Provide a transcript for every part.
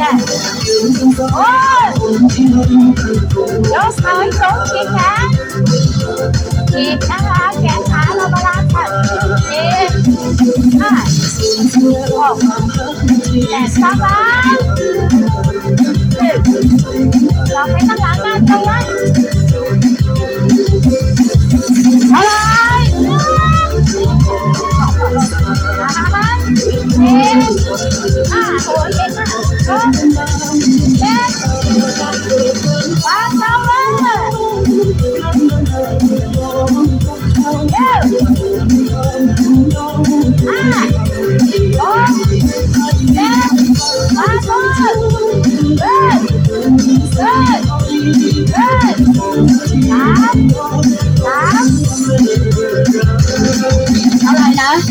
จ้ะโอ้ยยกเขาให้สูงขีดแขนขีดนะคะแขนขาเราบาลานซ์ค่ะขีดห้าหกแปดสบายเราไม่ต้องล้างหน้าตรง trả lời nữa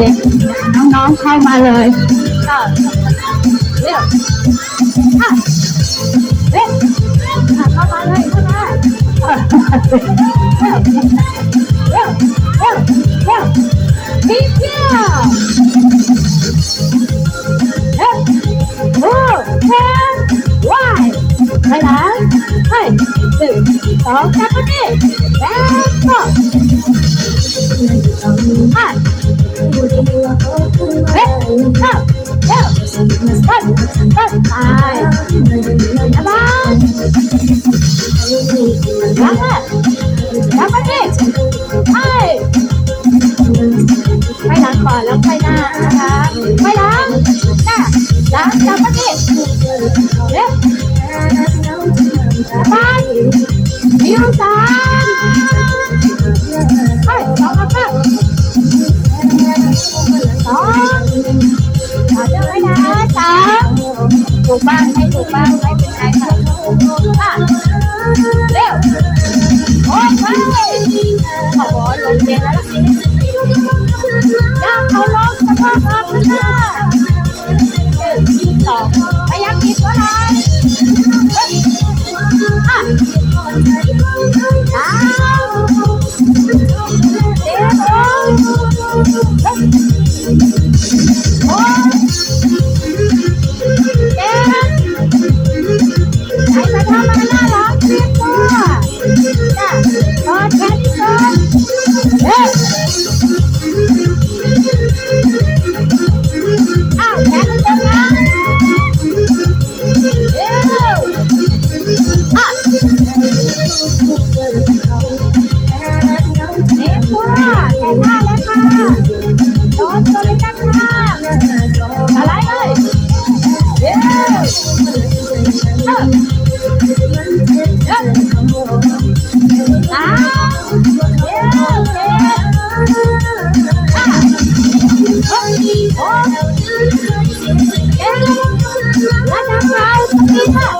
ด็กน้องๆเข้ามาเลย เออเร็วอ่ะเร็วอ่ะเข้ามาเลยเข้ามา เออ เร็วเร็วเร็วเร็วทีเดียวเร็วโอ้แทนวายไปหลังไปหนึ่งสองสามสี่แล้วก็ห้าเฮ้ย เข้าเร็วต้นต้นตายระวังรับมารับมาดิไปไปหลังก่อนแล้วไปหน้านะคะไปหลังหน้าหลังรับมาดิเร็วไปนิ้วซ้าย ถูกบ้างไม่ถูกบ้างไม่เป็นไรค่ะ 아!